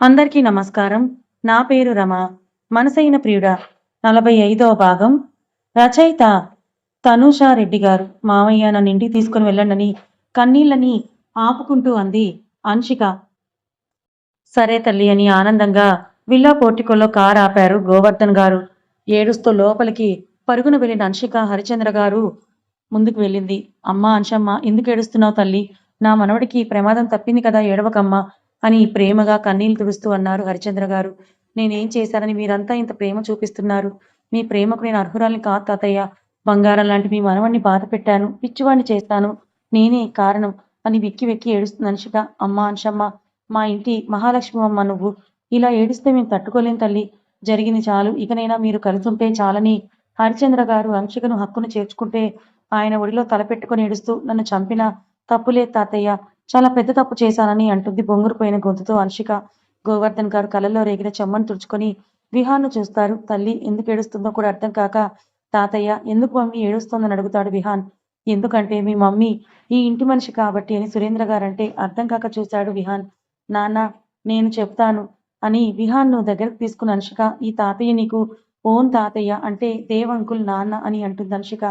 అందరికీ నమస్కారం. నా పేరు రమ. మనసైన ప్రియుడ. నలభై ఐదవ భాగం. రచయిత తనూషా రెడ్డి గారు. మామయ్య నన్ను ఇంటికి తీసుకుని వెళ్ళండి కన్నీళ్ళని ఆపుకుంటూ అంది అంశిక. సరే తల్లి అని ఆనందంగా విల్లా పోర్టికోలో కారు ఆపారు గోవర్ధన్ గారు. ఏడుస్తూ లోపలికి పరుగున వెళ్ళిన అంశిక హరిచంద్ర గారు ముందుకు వెళ్ళింది. అమ్మ అంశమ్మ ఎందుకు ఏడుస్తున్నావు తల్లి? నా మనవడికి ప్రమాదం తప్పింది కదా ఏడవకమ్మ. అని ప్రేమగా కన్నీళ్ళు తుడుస్తూ అన్నారు హరిచంద్ర గారు. నేనేం చేశానని మీరంతా ఇంత ప్రేమ చూపిస్తున్నారు. మీ ప్రేమకు నేను అర్హురాల్ని కాదు తాతయ్య. బంగారం లాంటి మీ మనవణ్ణి బాధ పెట్టాను. పిచ్చివాణ్ణి చేస్తాను నేనే కారణం అని వెక్కి వెక్కి ఏడుస్తుంది అంశిక అమ్మ అంశమ్మ మా ఇంటి మహాలక్ష్మి అమ్మ నువ్వు. ఇలా ఏడిస్తే మేము తట్టుకోలేం తల్లి. జరిగింది చాలు. ఇకనైనా మీరు కలిసుంటే చాలని. హరిచంద్ర గారు అంశికను హక్కును చేర్చుకుంటే ఆయన ఒడిలో తలపెట్టుకొని ఏడుస్తూ నన్ను చంపిన తప్పులే తాతయ్య. చాలా పెద్ద తప్పు చేశానని అంటుంది బొంగురుపోయిన గొంతుతో అన్షిక గోవర్ధన్ గారు కళ్ళల్లో రేగిన చెమ్మను తుడుచుకొని విహాన్ను చూస్తారు తల్లి ఎందుకు ఏడుస్తుందో కూడా అర్థం కాక తాతయ్య ఎందుకు మమ్మీ ఏడుస్తోందని అడుగుతాడు విహాన్. ఎందుకంటే మీ మమ్మీ ఈ ఇంటి మనిషి కాబట్టి అని సురేంద్ర గారంటే అర్థం కాక చూశాడు విహాన్. నాన్న నేను చెప్తాను అని విహాన్ను దగ్గరకు తీసుకున్న అనుషిక ఈ తాతయ్య నీకు ఓన్ తాతయ్య అంటే దేవంకుల్ నాన్న అని అంటుంది అనుషిక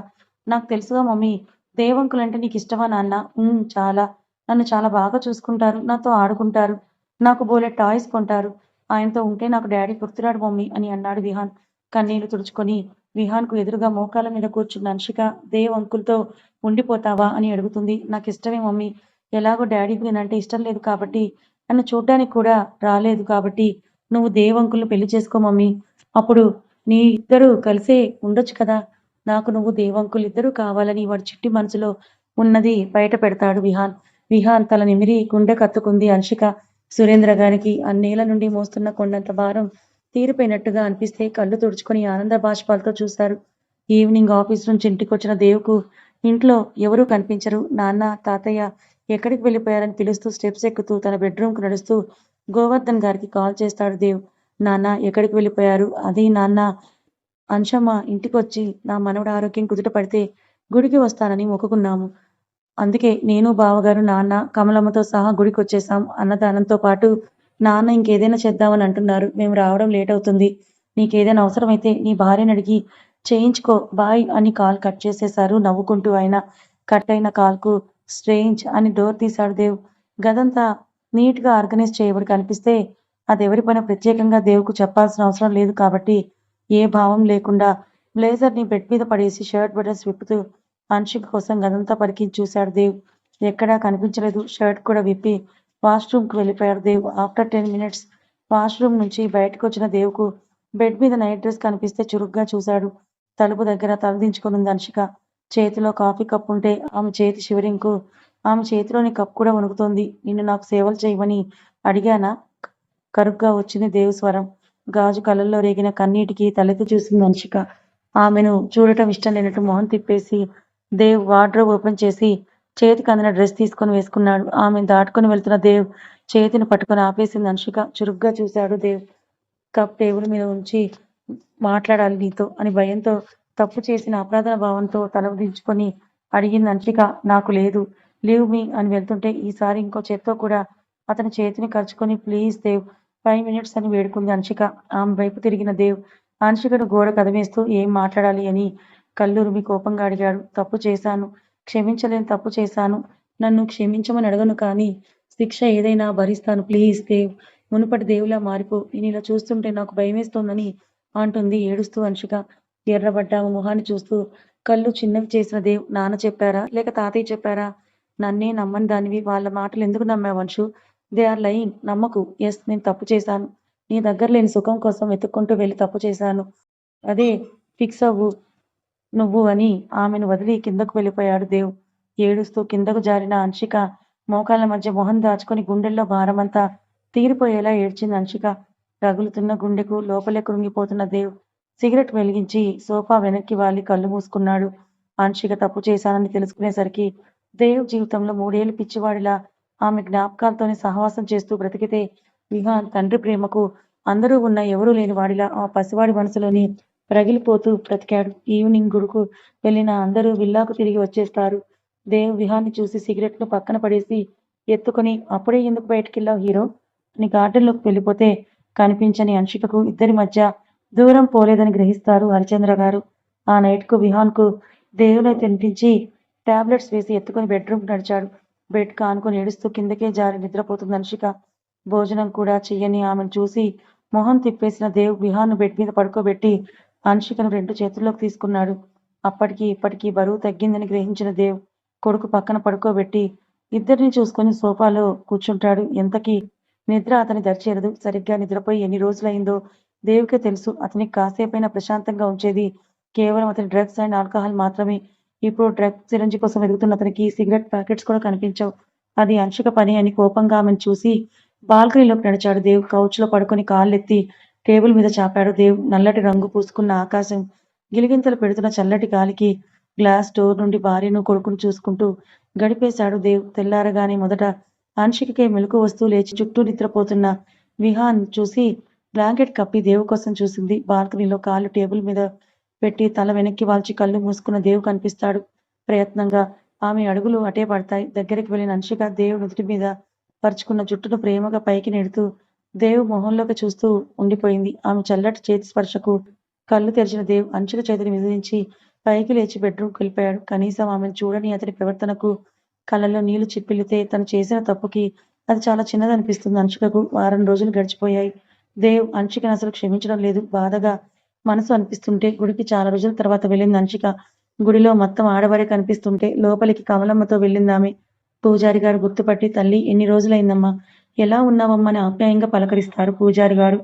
నాకు తెలుసుగా మమ్మీ దేవంకుల్ అంటే నీకు ఇష్టమా నాన్న? "ఉమ్, చాలా. నన్ను చాలా బాగా చూసుకుంటారు నాతో ఆడుకుంటారు నాకు బోలే టాయ్స్ కొంటారు. ఆయనతో ఉంటే నాకు డాడీ గుర్తురాడు మమ్మీ అని అన్నాడు విహాన్. కన్నీళ్ళు తుడుచుకొని విహాన్కు ఎదురుగా మోకాల మీద కూర్చున్న అన్షిక దేవ్ అంకుల్తో ఉండిపోతావా అని అడుగుతుంది. నాకు ఇష్టమే మమ్మీ. ఎలాగో డాడీకి నేనంటే ఇష్టం లేదు కాబట్టి నన్ను చూడ్డానికి కూడా రాలేదు కాబట్టి నువ్వు దేవ్ అంకుల్ని పెళ్ళి చేసుకో మమ్మీ. అప్పుడు నీ ఇద్దరు కలిసే ఉండొచ్చు కదా? నాకు నువ్వు దేవ్ అంకుల్ ఇద్దరు కావాలని వాడి చిట్టి మనసులో ఉన్నది బయట పెడతాడు విహాన్. విహాన్ తల నిమిరి గుండె కత్తుకుంది అంశిక సురేంద్ర గారికి అన్నేళ్ళ నుండి మోస్తున్న కొండంత భారం తీరిపోయినట్టుగా అనిపిస్తే కళ్ళు తుడుచుకొని ఆనంద బాష్పాలతో చూశారు ఈవినింగ్ ఆఫీస్ నుంచి ఇంటికొచ్చిన దేవుకు ఇంట్లో ఎవరూ కనిపించరు. నాన్న తాతయ్య ఎక్కడికి వెళ్ళిపోయారని పిలుస్తూ స్టెప్స్ ఎక్కుతూ తన బెడ్రూమ్కు నడుస్తూ గోవర్ధన్ గారికి కాల్ చేస్తాడు దేవ్. నాన్న ఎక్కడికి వెళ్ళిపోయారు? అది నాన్న. అంశమ్మ ఇంటికి వచ్చి నా మనవడు ఆరోగ్యం కుదుట పడితే గుడికి వస్తానని మొక్కుకున్నాము. అందుకే నేను బావగారు నాన్న కమలమ్మతో సహా గుడికి వచ్చేసాం అన్నదానంతో పాటు నాన్న ఇంకేదైనా చేద్దామని అంటున్నారు. మేము రావడం లేట్ అవుతుంది నీకేదైనా అవసరమైతే నీ భార్యని అడిగి చేయించుకో బాయ్ అని కాల్ కట్ చేసేశారు నవ్వుకుంటూ ఆయన. కట్ అయిన కాల్కు స్ట్రేంజ్ అని డోర్ తీశాడు దేవ్. గదంతా నీట్గా ఆర్గనైజ్ చేయబడి కనిపిస్తే అదెవరి పైన ప్రత్యేకంగా దేవుకు చెప్పాల్సిన అవసరం లేదు కాబట్టి ఏ భావం లేకుండా బ్లేజర్ని బెడ్ మీద పడేసి షర్ట్ బటన్స్ విప్పుతూ మనిషి కోసం గదంతా పరికించి చూశాడు దేవ్. ఎక్కడా కనిపించలేదు. షర్ట్ కూడా విప్పి వాష్రూమ్కి వెళ్ళిపోయాడు Dev. After ten minutes washroom నుంచి బయటకు వచ్చిన దేవుకు బెడ్ మీద నైట్ డ్రెస్ కనిపిస్తే చురుగ్గా చూశాడు. తలుపు దగ్గర తలదించుకొని ఉంది అంశిక చేతిలో కాఫీ కప్ ఉంటే ఆమె చేతి షివరింగ్కు ఆమె చేతిలోని కప్ కూడా వణుకుతోంది. నిన్ను నాకు సేవలు చేయమని అడిగానా? కరుగ్గా వచ్చింది దేవు స్వరం. గాజు కళ్ళల్లో రేగిన కన్నీటికి తలెత్తి చూసింది అంశిక ఆమెను చూడటం ఇష్టం లేనట్టు మొహం తిప్పేసి దేవ్ వార్డ్రోబ్ ఓపెన్ చేసి చేతికి అందిన డ్రెస్ తీసుకొని వేసుకున్నాడు. ఆమె దాటుకొని వెళ్తున్న దేవ్ చేతిని పట్టుకొని ఆపేసింది అంశిక చురుగ్గా చూశాడు దేవ్. కప్ టేబుల్ మీద ఉంచి మాట్లాడాలి నీతో అని భయంతో తప్పు చేసిన అపరాధన భావంతో తల దించుకొని అడిగింది అంశిక నాకు లేదు. లీవ్ మీ అని వెళ్తుంటే ఈసారి ఇంకో చేత్తో కూడా అతని చేతిని ఖర్చుకొని ప్లీజ్ దేవ్ ఫైవ్ మినిట్స్ అని వేడుకుంది అంశిక ఆమె వైపు తిరిగిన దేవ్ అంశికను గోడ కదిమేస్తూ ఏం మాట్లాడాలి అని కళ్ళురిమి కోపంగా అడిగాడు. తప్పు చేశాను. క్షమించలేని తప్పు చేశాను. నన్ను క్షమించమని అడగను కానీ శిక్ష ఏదైనా భరిస్తాను. ప్లీజ్ దేవ్ మునుపటి దేవులా మారిపో. నేను ఇలా చూస్తుంటే నాకు భయమేస్తోందని అంటుంది ఏడుస్తూ అంశిక ఎర్రబడ్డ మొహాన్ని చూస్తూ కళ్ళు చిన్నవి చేసిన దేవ్ నాన్న చెప్పారా? లేక తాతయ్య చెప్పారా? నన్నే నమ్మని దానివి వాళ్ళ మాటలు ఎందుకు నమ్మావు అంశు? They are lying. నమ్మకు. ఎస్ నేను తప్పు చేశాను. నీ దగ్గర లేని సుఖం కోసం వెతుక్కుంటూ వెళ్ళి తప్పు చేశాను. అదే ఫిక్స్ అవ్వు. నువ్వు అని ఆమెను వదిలి కిందకు వెళ్ళిపోయాడు దేవ్. ఏడుస్తూ కిందకు జారిన అంశిక మోకాళ్ళ మధ్య మొహం దాచుకొని గుండెల్లో భారమంతా తీరిపోయేలా ఏడ్చింది అంశిక. రగులుతున్న గుండెకు లోపలే కృంగిపోతున్న దేవ్ సిగరెట్ వెలిగించి సోఫా వెనక్కి వాలి కళ్ళు మూసుకున్నాడు. అంశిక తప్పు చేశానని తెలుసుకునేసరికి దేవ్ జీవితంలో మూడేళ్ళు పిచ్చివాడిలా ఆమె జ్ఞాపకాలతోనే సహవాసం చేస్తూ బ్రతికితే విహాన్ తండ్రి ప్రేమకు అందరూ ఉన్న ఎవరూ లేని వాడిలా ఆ పసివాడి మనసులోని రగిలిపోతూ బ్రతికాడు. ఈవినింగ్ గుడుకు వెళ్ళిన అందరూ విల్లాకు తిరిగి వచ్చేస్తారు. దేవ్ విహాన్ని చూసి సిగరెట్ను పక్కన పడేసి ఎత్తుకొని అప్పుడే ఎందుకు బయటకెళ్ళావు హీరో? గార్డెన్ గార్డెన్లోకి వెళ్ళిపోతే కనిపించని అంశికకు ఇద్దరి మధ్య దూరం పోలేదని గ్రహిస్తారు హరిచంద్ర గారు. ఆ నైట్కు విహాన్కు దేవుని తినిపించి టాబ్లెట్స్ వేసి ఎత్తుకుని బెడ్రూమ్ నడిచాడు. బెడ్ కానుకొని ఏడుస్తూ కిందకే జారి నిద్రపోతుంది అంశిక భోజనం కూడా చెయ్యని ఆమెను చూసి మొహం తిప్పేసిన దేవ్ విహాన్ను బెడ్ మీద పడుకోబెట్టి అంశికను రెండు చేతుల్లోకి తీసుకున్నాడు. అప్పటికి ఇప్పటికీ బరువు తగ్గిందని గ్రహించిన దేవ్ కొడుకు పక్కన పడుకోబెట్టి ఇద్దరిని చూసుకొని సోఫాలో కూర్చుంటాడు. ఎంతకీ నిద్ర అతని దరిచేరదు. సరిగ్గా నిద్రపోయి ఎన్ని రోజులైందో దేవుకే తెలుసు. అతనికి కాసేపైనా ప్రశాంతంగా ఉంచేది కేవలం అతని డ్రగ్స్ అండ్ ఆల్కహాల్ మాత్రమే. ఇప్పుడు డ్రగ్ సిరంజి కోసం వెతుకుతున్న అతనికి సిగరెట్ ప్యాకెట్స్ కూడా కనిపించవు. అది అంశక పని అని కోపంగా ఆమెను చూసి బాల్కనీలోకి నడిచాడు. దేవ్ కౌచ్లో పడుకొని కాళ్ళెత్తి టేబుల్ మీద చాపాడు. దేవ్ నల్లటి రంగు పూసుకున్న ఆకాశం గిలిగింతలు పెడుతున్న చల్లటి గాలికి గ్లాస్ డోర్ నుండి భార్యను కొడుకును చూసుకుంటూ గడిపేశాడు దేవ్. తెల్లారగానే మొదట ఆంశికకే మెలకు వస్తూ లేచి చుట్టూ నిద్రపోతున్న విహాన్ చూసి బ్లాంకెట్ కప్పి దేవు కోసం చూసింది. బాల్కనీలో కాళ్ళు టేబుల్ మీద పెట్టి తల వెనక్కి వాల్చి కళ్ళు మూసుకున్న దేవు కనిపిస్తాడు ప్రయత్నంగా. ఆమె అడుగులు అటే పడతాయి. దగ్గరికి వెళ్ళిన అంశిక దేవు నుదుటి మీద పరుచుకున్న జుట్టును ప్రేమగా పైకి నెడుతూ దేవు మొహంలోకి చూస్తూ ఉండిపోయింది. ఆమె చల్లటి చేతి స్పర్శకు కళ్ళు తెరిచిన దేవ్ అంచుల చేతిని విధించి పైకి లేచి బెడ్రూమ్కి వెళ్ళిపోయాడు. కనీసం ఆమెను చూడని అతని ప్రవర్తనకు కళ్ళలో నీళ్ళు చిప్పిల్లితే తను చేసిన తప్పుకి అది చాలా చిన్నదనిపిస్తుంది. అంచుకకు వారం రోజులు గడిచిపోయాయి. దేవ్ అంశికను అసలు క్షమించడం లేదు. బాధగా మనసు అనిపిస్తుంటే గుడికి చాలా రోజుల తర్వాత వెళ్ళింది అంచిక. గుడిలో మొత్తం ఆడవారే కనిపిస్తుంటే లోపలికి కమలమ్మతో వెళ్ళిందామె పూజారి గారు గుర్తుపట్టి తల్లి ఎన్ని రోజులైందమ్మా? ఎలా ఉన్నావమ్మా అని ఆప్యాయంగా పలకరిస్తారు పూజారి గారు.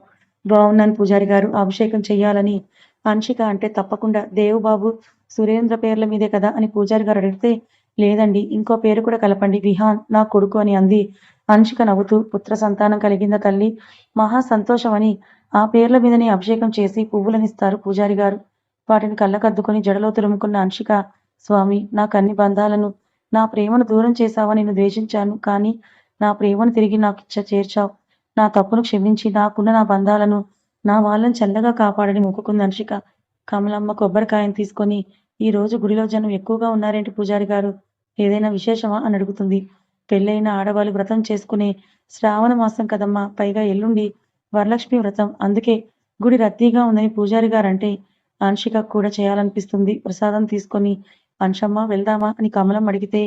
బాగున్నాను పూజారి గారు. అభిషేకం చెయ్యాలని అంశిక అంటే తప్పకుండా దేవుబాబు సురేంద్ర పేర్ల మీదే కదా అని పూజారి గారు అడిగితే లేదండి ఇంకో పేరు కూడా కలపండి. విహాన్ నా కొడుకు అని అంది. అంశిక నవ్వుతూ పుత్ర సంతానం కలిగింద తల్లి? మహా సంతోషం అని ఆ పేర్ల మీదనే అభిషేకం చేసి పువ్వులనిస్తారు పూజారి గారు. వాటిని కళ్ళకద్దుకొని జడలో తురుముకున్న అంశిక స్వామి నాకు అన్ని బంధాలను నా ప్రేమను దూరం చేశావా? నేను ద్వేషించాను. కానీ నా ప్రేమను తిరిగి నాకు ఇచ్చ చేర్చావు. నా తప్పును క్షమించి నాకున్న నా బంధాలను నా వాళ్ళని చల్లగా కాపాడని మొక్కుకుంది అంశిక కమలమ్మ కొబ్బరికాయను తీసుకొని ఈ రోజు గుడిలో జనం ఎక్కువగా ఉన్నారేంటి పూజారి గారు? ఏదైనా విశేషమా? అని అడుగుతుంది. పెళ్ళైన ఆడవాళ్ళు వ్రతం చేసుకునే శ్రావణ మాసం కదమ్మా. పైగా ఎల్లుండి వరలక్ష్మి వ్రతం. అందుకే గుడి రద్దీగా ఉందని పూజారి గారు అంటే అంశిక కూడా చేయాలనిపిస్తుంది. ప్రసాదం తీసుకొని అంశమ్మ వెళ్దామా? అని కమలం అడిగితే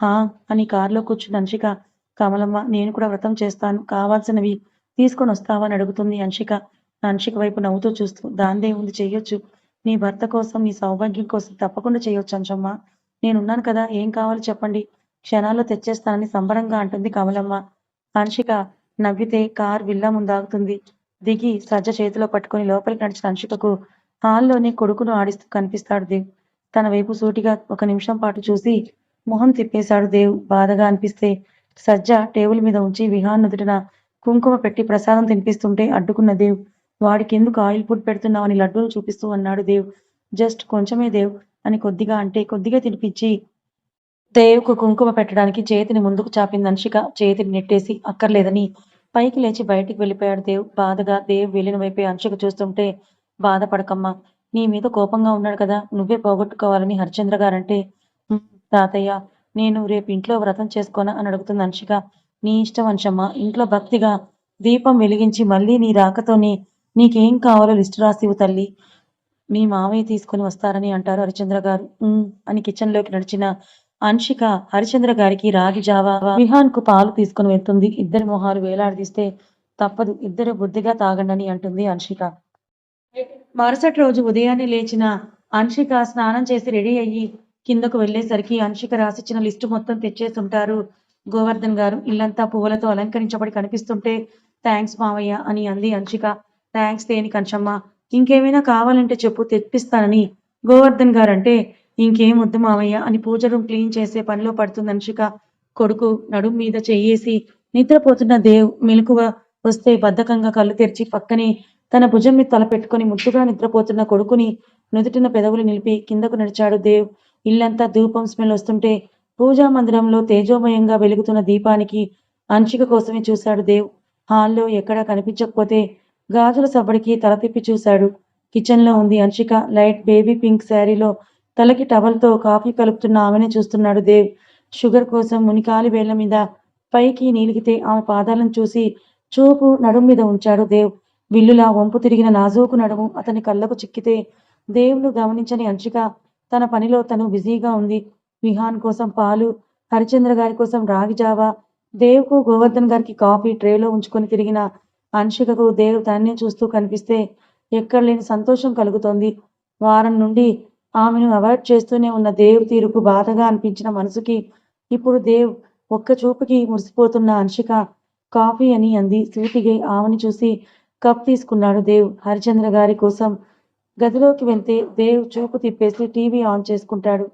ఆ అని కారులో కూర్చున్న అంశిక కమలమ్మ నేను కూడా వ్రతం చేస్తాను. కావాల్సినవి తీసుకొని వస్తావా అని అడుగుతుంది అంశిక అంశిక వైపు నవ్వుతూ చూస్తూ దాందే ఉంది చెయ్యొచ్చు. నీ భర్త కోసం నీ సౌభాగ్యం కోసం తప్పకుండా చేయొచ్చు అంశమ్మ నేనున్నాను కదా ఏం కావాలో చెప్పండి. క్షణాల్లో తెచ్చేస్తానని సంబరంగా అంటుంది కమలమ్మ. అంశిక నవ్వితే కార్ విల్లా ముందాగుతుంది. దిగి సజ్జ చేతిలో పట్టుకొని లోపలికి నడిచిన అంశికకు హాల్లోనే కొడుకును ఆడిస్తూ కనిపిస్తాడు దేవ్. తన వైపు సూటిగా ఒక నిమిషం పాటు చూసి మొహం తిప్పేశాడు దేవ్. బాధగా అనిపిస్తే సజ్జ టేబుల్ మీద ఉంచి విహాన్ నుదుటిన కుంకుమ పెట్టి ప్రసాదం తినిపిస్తుంటే అడ్డుకున్న దేవ్ వాడికి ఎందుకు ఆయిల్ ఫుడ్ పెడుతున్నావని లడ్డూలు చూపిస్తూ అన్నాడు దేవ్. జస్ట్ కొంచెమే దేవ్ అని కొద్దిగా అంటే కొద్దిగా తినిపించి దేవ్కు కుంకుమ పెట్టడానికి చేతిని ముందుకు చాపింది అంశిక చేతిని నెట్టేసి అక్కర్లేదని పైకి లేచి బయటికి వెళ్ళిపోయాడు దేవ్. బాధగా దేవ్ వెళ్ళిన వైపే అంశిక చూస్తుంటే బాధపడకమ్మా నీ మీద కోపంగా ఉన్నాడు కదా నువ్వే పోగొట్టుకోవాలని హరిచంద్ర గారంటే తాతయ్య నేను రేపు ఇంట్లో వ్రతం చేసుకోనా అని అడుగుతుంది అంశిక నీ ఇష్టం అంశమ్మ ఇంట్లో భక్తిగా దీపం వెలిగించి మళ్ళీ నీ రాకతోనే నీకేం కావాలో లిస్టు రాసివు తల్లి. మీ మావయ్య తీసుకొని వస్తారని అంటారు హరిచంద్ర గారు. అని కిచెన్లోకి నడిచిన అంశిక హరిచంద్ర గారికి రాగి జావా విహాన్కు పాలు తీసుకుని వెళ్తుంది. ఇద్దరి మొహాలు వేలాడదీస్తే తప్పదు. ఇద్దరు బుద్ధిగా తాగండని అంటుంది అంశిక మరుసటి రోజు ఉదయాన్నే లేచిన అంశిక స్నానం చేసి రెడీ అయ్యి కిందకు వెళ్ళేసరికి అంశిక రాసిచ్చిన లిస్టు మొత్తం తెచ్చేసి ఉంటారు గోవర్ధన్ గారు ఇల్లంతా పువ్వులతో అలంకరించబడి కనిపిస్తుంటే థ్యాంక్స్ మావయ్య అని అంది అంశిక థ్యాంక్స్ దేని కంచమ్మ. ఇంకేమైనా కావాలంటే చెప్పు తెప్పిస్తానని. గోవర్ధన్ గారు అంటే ఇంకేం వద్దు మావయ్య అని పూజ రూమ్ క్లీన్ చేసే పనిలో పడుతుంది అంశిక కొడుకు నడుం మీద చెయ్యేసి నిద్రపోతున్న దేవ్ మెలకువ వస్తే బద్ధకంగా కళ్ళు తెరిచి పక్కనే తన భుజం మీద తల పెట్టుకొని ముద్దుగా నిద్రపోతున్న కొడుకుని నుదుటిన పెదవులు నిలిపి కిందకు నడిచాడు దేవ్. ఇల్లంతా ధూపం స్మెల్ వస్తుంటే పూజా మందిరంలో తేజోమయంగా వెలుగుతున్న దీపానికి అంచిక కోసమే చూశాడు దేవ్. హాల్లో ఎక్కడా కనిపించకపోతే గాజుల సబ్బడికి తల తిప్పి చూశాడు. కిచెన్లో ఉంది అంశిక లైట్ బేబీ పింక్ శారీలో తలకి టవల్తో కాఫీ కలుపుతున్న ఆమెనే చూస్తున్నాడు దేవ్. షుగర్ కోసం మునికాలి వేళ్ళ మీద పైకి నీలిగితే ఆమె పాదాలను చూసి చూపు నడుము మీద ఉంచాడు దేవ్. విల్లులా వంపు తిరిగిన నాజూకు నడుము అతని కళ్ళకు చిక్కితే దేవుడు గమనించని అంశిక తన పనిలో తను బిజీగా ఉంది. విహాన్ కోసం పాలు హరిచంద్ర గారి కోసం రాగి జావా దేవ్కు గోవర్ధన్ గారికి కాఫీ ట్రేలో ఉంచుకొని తిరిగిన అంశికకు దేవ్ తననే చూస్తూ కనిపిస్తే ఎక్కడ లేని సంతోషం కలుగుతోంది. వారం నుండి ఆమెను అవాయిడ్ చేస్తూనే ఉన్న దేవ్ తీరుకు బాధగా అనిపించిన మనసుకి ఇప్పుడు దేవ్ ఒక్క చూపుకి మురిసిపోతున్న అంశిక కాఫీ అని అంది. సూటిగా ఆమెని చూసి కప్ తీసుకున్నాడు దేవ్. హరిచంద్ర గారి కోసం గదిలోకి వెళ్తే దేవ్ చూపు తిప్పేసి టీవీ ఆన్ చేసుకుంటాడు.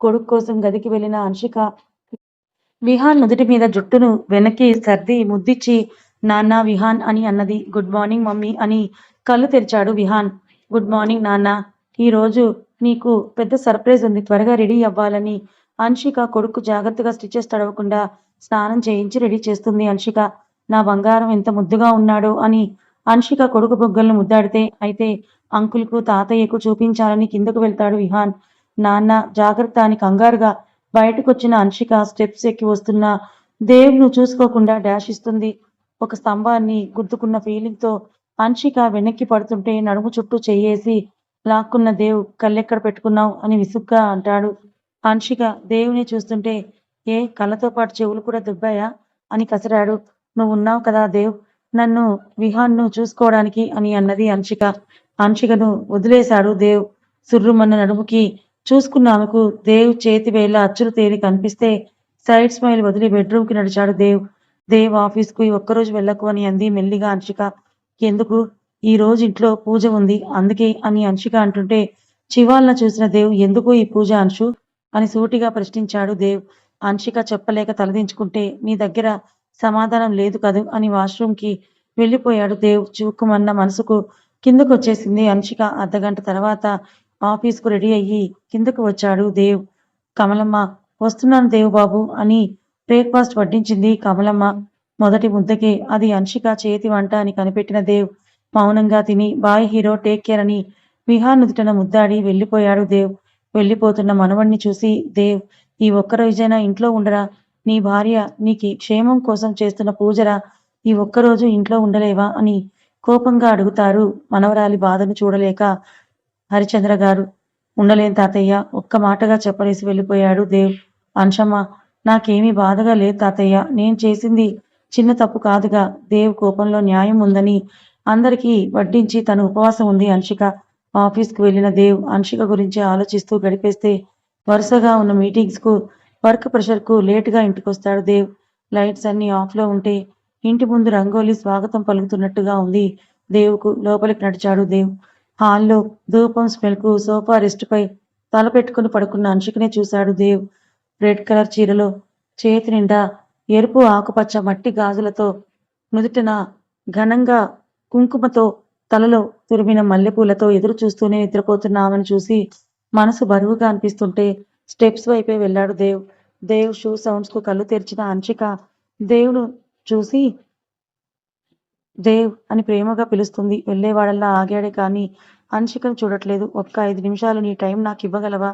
కొడుకు కోసం గదికి వెళ్ళిన అంశిక విహాన్ నుదుటి మీద జుట్టును వెనక్కి సర్ది ముద్దిచ్చి నాన్న విహాన్ అని అన్నది. గుడ్ మార్నింగ్ మమ్మీ అని కళ్ళు తెరిచాడు విహాన్. గుడ్ మార్నింగ్ నాన్న ఈరోజు నీకు పెద్ద సర్ప్రైజ్ ఉంది. త్వరగా రెడీ అవ్వాలని అంశిక కొడుకు జాగ్రత్తగా స్టిచెస్ తడవకుండా స్నానం చేయించి రెడీ చేస్తుంది. అంశిక నా బంగారం ఎంత ముద్దుగా ఉన్నాడో అని అంశిక కొడుకు బొగ్గలను ముద్దాడితే అయితే అంకుల్కు తాతయ్యకు చూపించాలని కిందకు వెళ్తాడు విహాన్ నాన్న జాగ్రత్త అని కంగారుగా బయటకొచ్చిన అంశిక స్టెప్స్ ఎక్కి వస్తున్న దేవును చూసుకోకుండా డాష్ ఇస్తుంది. ఒక స్తంభాన్ని గుద్దుకున్న ఫీలింగ్తో అంశిక వెనక్కి పడుతుంటే నడుము చుట్టూ చెయ్యేసి లాక్కున్న దేవ్ కళ్ళెక్కడ పెట్టుకున్నావు? అని విసుగ్గా అంటాడు. అంశిక దేవుని చూస్తుంటే ఏ కళ్ళతో పాటు చెవులు కూడా దుబ్బాయా? అని కసిరాడు. నువ్వు ఉన్నావు కదా దేవ్ నన్ను విహాన్ను చూసుకోవడానికి అని అన్నది అంశిక. అంశికను వదిలేశాడు దేవ్. సుర్రుమన్న నడుముకి చూసుకున్న ఆమెకు దేవ్ చేతి వేళ్ళ అచ్చులు తేలి కనిపిస్తే సైడ్ స్మైల్ వదిలి బెడ్రూమ్కి నడిచాడు దేవ్. దేవ్ ఆఫీస్కు ఒక్కరోజు వెళ్ళకు అని అంది మెల్లిగా అంశిక. ఎందుకు? ఈ రోజు ఇంట్లో పూజ ఉంది అందుకే అని అంశిక అంటుంటే చివాల్న చూసిన దేవ్ ఎందుకు ఈ పూజ అంశు? అని సూటిగా ప్రశ్నించాడు దేవ్. అంశిక చెప్పలేక తలదించుకుంటే మీ దగ్గర సమాధానం లేదు కదూ అని వాష్రూమ్కి వెళ్ళిపోయాడు దేవ్. చూక్కుమన్న మనసుకు కిందకు వచ్చేసింది అంశిక అర్ధగంట తర్వాత ఆఫీస్కు రెడీ అయ్యి కిందకు వచ్చాడు దేవ్. కమలమ్మ వస్తున్నాను దేవ్ బాబు అని బ్రేక్ఫాస్ట్ వడ్డించింది కమలమ్మ. మొదటి ముద్దకే అది అంశిక చేతి వంట అని కనిపెట్టిన దేవ్ మౌనంగా తిని బాయ్ హీరో టేక్ కేర్ అని విహాన్ నుదుటన ముద్దాడి వెళ్ళిపోయాడు దేవ్. వెళ్ళిపోతున్న మనవణ్ణి చూసి దేవ్ ఈ ఒక్క రోజైనా ఇంట్లో ఉండరా? నీ భార్య నీకి క్షేమం కోసం చేస్తున్న పూజరా ఈ ఒక్కరోజు ఇంట్లో ఉండలేవా అని కోపంగా అడుగుతారు మనవరాలి బాధను చూడలేక హరిచంద్ర గారు. ఉండలేని తాతయ్య ఒక్క మాటగా చెప్పలేసి వెళ్ళిపోయాడు దేవ్. అంశమ్మ నాకేమీ బాధగా లేదు తాతయ్య నేను చేసింది చిన్న తప్పు కాదుగా దేవ్ కోపంలో న్యాయం ఉందని అందరికీ వడ్డించి తన ఉపవాసం ఉంది అంశిక. ఆఫీస్కు వెళ్ళిన దేవ్ అంశిక గురించి ఆలోచిస్తూ గడిపేస్తే వరుసగా ఉన్న మీటింగ్స్కు వర్క్ ప్రెషర్కు లేటుగా ఇంటికొస్తాడు దేవ్. లైట్స్ అన్ని ఆఫ్లో ఉంటే ఇంటి ముందు రంగోలి స్వాగతం పలుకుతున్నట్టుగా ఉంది. దేవుకు లోపలికి నడిచాడు దేవ్. హాల్లో ధూపం స్మెల్కు సోఫా రెస్ట్ పై తల పెట్టుకుని పడుకున్న అంశుకునే చూశాడు దేవ్. రెడ్ కలర్ చీరలో చేతి నిండా ఎరుపు ఆకుపచ్చ మట్టి గాజులతో నుదుటిన ఘనంగా కుంకుమతో తలలో తురిమిన మల్లెపూలతో ఎదురు చూస్తూనే నిద్రపోతున్నామని చూసి మనసు బరువుగా అనిపిస్తుంటే స్టెప్స్ వైపే వెళ్ళాడు దేవ్. దేవ్ షూ సౌండ్స్కు కళ్ళు తెరిచిన అంశిక దేవుడు చూసి దేవ్ అని ప్రేమగా పిలుస్తుంది. వెళ్ళేవాడల్లా ఆగాడే కానీ అంశికను చూడట్లేదు. ఒక్క ఐదు నిమిషాలు నీ టైం నాకు ఇవ్వగలవా?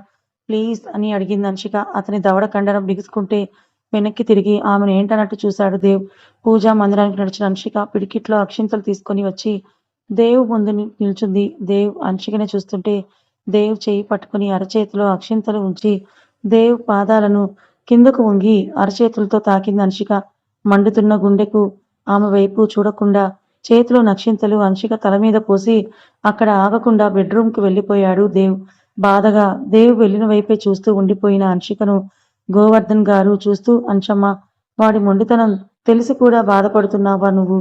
ప్లీజ్ అని అడిగింది అంశిక అతని దవడ కండరం బిగుసుకుంటే వెనక్కి తిరిగి ఆమెను ఏంటన్నట్టు చూశాడు దేవ్. పూజా మందిరానికి నడిచిన అంశిక పిడికిట్లో అక్షింతలు తీసుకొని వచ్చి దేవ్ ముందు నిల్చుంది. దేవ్ అంశికనే చూస్తుంటే దేవ్ చేయి పట్టుకుని అరచేతిలో అక్షింతలు ఉంచి దేవ్ పాదాలను కిందకు వంగి అరచేతులతో తాకింది అంశిక మండుతున్న గుండెకు ఆమె వైపు చూడకుండా చేతిలో నక్షింతలు అంశిక తల మీద పోసి అక్కడ ఆగకుండా బెడ్రూమ్కి వెళ్ళిపోయాడు దేవ్. బాధగా దేవ్ వెళ్ళిన వైపే చూస్తూ ఉండిపోయిన అంశికను గోవర్ధన్ గారు చూస్తూ అంశమ్మ వాడి మొండితనం తెలిసి కూడా బాధపడుతున్నావా నువ్వు?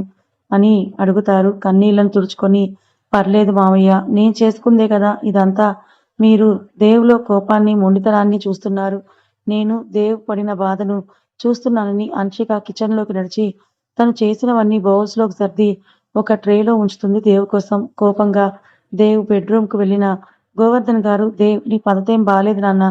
అని అడుగుతారు. కన్నీళ్ళను తుడుచుకొని పర్లేదు మావయ్య నేను చేసుకుందే కదా. ఇదంతా మీరు దేవులో కోపాన్ని మొండితనాన్ని చూస్తున్నారు. నేను దేవ్ పడిన బాధను చూస్తున్నానని అంశిక కిచెన్లోకి నడిచి తను చేసినవన్నీ బౌల్స్లోకి సర్ది ఒక ట్రేలో ఉంచుతుంది దేవ్ కోసం. కోపంగా దేవ్ బెడ్రూమ్కు వెళ్ళిన గోవర్ధన్ గారు దేవ్ నీ బాగాలేదు బాలేదు నాన్న.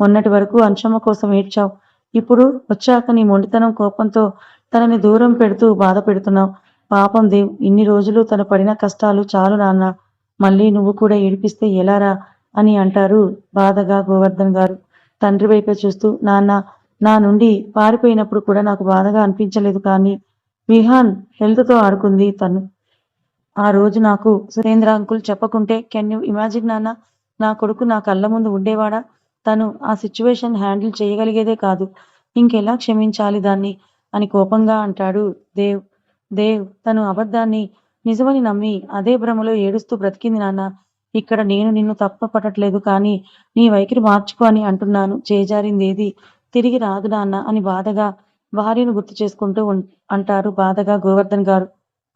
మొన్నటి వరకు అంశమ్మ కోసం ఏడ్చావు. ఇప్పుడు వచ్చాక నీ మొండితనం కోపంతో తనని దూరం పెడుతూ బాధ పెడుతున్నావు. పాపం దేవ్ ఇన్ని రోజులు తను పడిన కష్టాలు చాలు నాన్న. మళ్ళీ నువ్వు కూడా ఏడిపిస్తే ఎలారా అని అంటారు బాధగా గోవర్ధన్ గారు. తండ్రి వైపే చూస్తూ నాన్న నా నుండి పారిపోయినప్పుడు కూడా నాకు బాధగా అనిపించలేదు కానీ విహాన్ హెల్త్తో ఆడుకుంది తను. ఆ రోజు నాకు సురేంద్ర అంకుల్ చెప్పకుంటే కెన్ యూ ఇమాజిన్ నాన్న నా కొడుకు నా కళ్ళ ముందు ఉండేవాడా? తను ఆ సిచ్యువేషన్ హ్యాండిల్ చేయగలిగేదే కాదు. ఇంకెలా క్షమించాలి దాన్ని అని కోపంగా అంటాడు దేవ్. దేవ్ తను అబద్ధాన్ని నిజమని నమ్మి అదే భ్రమలో ఏడుస్తూ బ్రతికింది నాన్న. ఇక్కడ నేను నిన్ను తప్ప పట్టట్లేదు కానీ నీ వైఖరి మార్చుకో అని అంటున్నాను. చేజారిందేది? తిరిగి రాదు నాన్న అని బాధగా భార్యను గుర్తు చేసుకుంటూ అంటారు బాధగా గోవర్ధన్ గారు.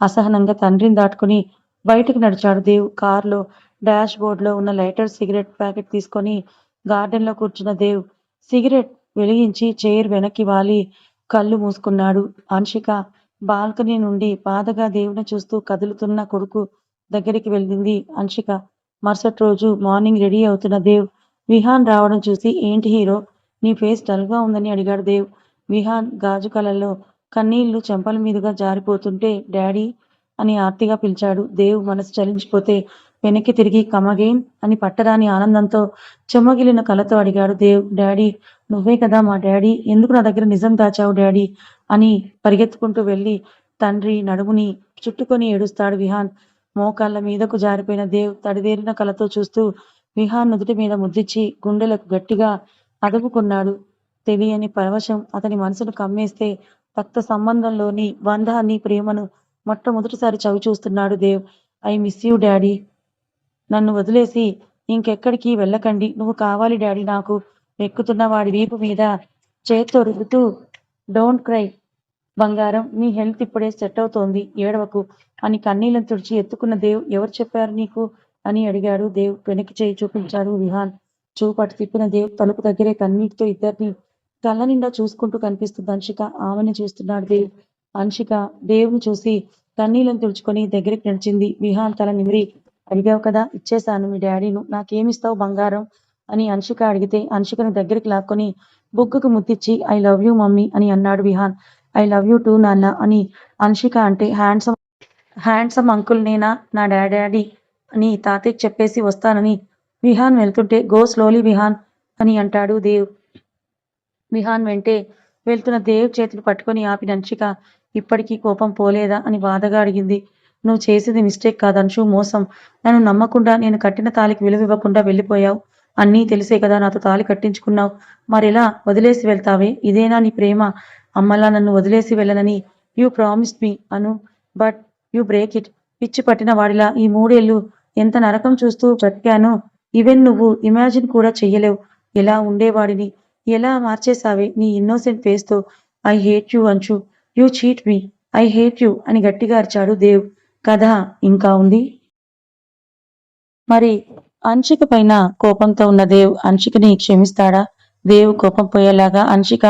అసహనంగా తండ్రిని దాటుకుని బయటకు నడిచాడు దేవ్. కారులో డాష్ బోర్డ్లో ఉన్న లైటర్ సిగరెట్ ప్యాకెట్ తీసుకొని గార్డెన్లో కూర్చున్న దేవ్ సిగరెట్ వెలిగించి చైర్ వెనక్కి వాలి కళ్ళు మూసుకున్నాడు. అంశిక బాల్కనీ నుండి బాధగా దేవుని చూస్తూ కదులుతున్న కొడుకు దగ్గరికి వెళ్ళింది. అంశిక మరుసటి రోజు మార్నింగ్ రెడీ అవుతున్న దేవ్ విహాన్ రావడం చూసి ఏంటి హీరో? నీ ఫేస్ డల్గా ఉందని అడిగాడు దేవ్. విహాన్ గాజు కళల్లో కన్నీళ్ళు చెంపల మీదుగా జారిపోతుంటే డాడీ అని ఆర్తిగా పిలిచాడు. దేవ్ మనసు చలించిపోతే వెనక్కి తిరిగి కమగేన్ అని పట్టరాని ఆనందంతో చెమ్మగిలిన కళతో అడిగాడు దేవ్. డాడీ నువ్వే కదా మా డాడీ. ఎందుకు నా దగ్గర నిజం దాచావు డాడీ? అని పరిగెత్తుకుంటూ వెళ్ళి తండ్రి నడుముని చుట్టుకొని ఏడుస్తాడు విహాన్. మోకాళ్ళ మీదకు జారిపోయిన దేవ్ తడిదేరిన కలతో చూస్తూ విహాన్ నుదుటి మీద ముద్దిచ్చి గుండెలకు గట్టిగా అదుపుకున్నాడు. తెలియని పరవశం అతని మనసును కమ్మేస్తే రక్త సంబంధంలోని బంధాన్ని ప్రేమను మొట్టమొదటిసారి చవి చూస్తున్నాడు Dev. I miss you daddy. నన్ను వదిలేసి ఇంకెక్కడికి వెళ్ళకండి. నువ్వు కావాలి డాడీ నాకు. ఎక్కుతున్న వాడి వీపు మీద చేత్తో రుద్దుతూ డోంట్ క్రై బంగారం నీ హెల్త్ ఇప్పుడే సెట్ అవుతోంది ఏడవకు అని కన్నీళ్ళను తుడిచి ఎత్తుకున్న దేవ్ ఎవరు చెప్పారు నీకు? అని అడిగాడు దేవ్ వెనక్కి చేయి చూపించాడు విహాన్. చూపటు తిప్పిన దేవ్ తలుపు దగ్గరే కన్నీటితో ఇద్దరిని కళ్ళ నిండా చూసుకుంటూ కనిపిస్తుంది. అంశిక ఆమెను చూస్తున్నాడు దేవ్. అంశిక దేవుని చూసి కన్నీళ్ళను తుడుచుకొని దగ్గరికి నడిచింది. విహాన్ తల నిమిరి అడిగావు కదా ఇచ్చేశాను మీ డాడీను. నాకేమిస్తావు బంగారం? అని అంశుక అడిగితే అంశుకని దగ్గరికి లాక్కొని బుగ్గకు ముత్తిచ్చి ఐ లవ్ యూ మమ్మీ అని అన్నాడు Vihaan. I love you too నాన్న అని అంశిక అంటే హ్యాండ్సమ్ హ్యాండ్సమ్ అంకుల్ నేనా? నా డాడీ అని తాతయ్యకి చెప్పేసి వస్తానని. విహాన్ వెళ్తుంటే గో స్లోలీ విహాన్ అని అంటాడు దేవ్. విహాన్ వెంటే వెళ్తున్న దేవ్ చేతిని పట్టుకొని ఆపిన అంశిక ఇప్పటికీ కోపం పోలేదా? అని బాధగా అడిగింది. నువ్వు చేసింది మిస్టేక్ కాదు అంశు మోసం. నన్ను నమ్మకుండా నేను కట్టిన తాలికి విలువ ఇవ్వకుండా వెళ్ళిపోయావు. అన్నీ తెలిసే కదా నాతో తాళి కట్టించుకున్నావు. మరెలా వదిలేసి వెళ్తావే? ఇదేనా నీ ప్రేమ? అమ్మలా నన్ను వదిలేసి వెళ్ళనని you promise me Anu. But you break it. పిచ్చి పట్టిన వాడిలా ఈ మూడేళ్ళు ఎంత నరకం చూస్తూ బ్రతికాను? ఈవెన్ నువ్వు ఇమాజిన్ కూడా చెయ్యలేవు. ఎలా ఉండేవాడిని? ఎలా మార్చేసావే నీ ఇన్నోసెంట్ ఫేస్తో? ఐ హేట్ యూ అంచు. You cheat me. I hate you అని గట్టిగా అరిచాడు దేవ్. కథ ఇంకా ఉంది? మరి అంశిక పైన కోపంతో ఉన్న దేవ్ అంశికని క్షమిస్తాడా? దేవ్ కోపం పోయేలాగా అంశిక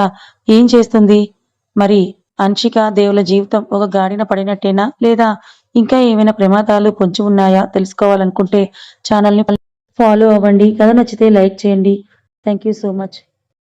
ఏం చేస్తుంది? మరి అంశిక దేవుల జీవితం ఒక గాడిన పడినట్టేనా? లేదా ఇంకా ఏమైనా ప్రమాదాలు పొంచి ఉన్నాయా? తెలుసుకోవాలనుకుంటే ఛానల్ని ఫాలో అవ్వండి. కథ నచ్చితే లైక్ చేయండి. Thank you so much.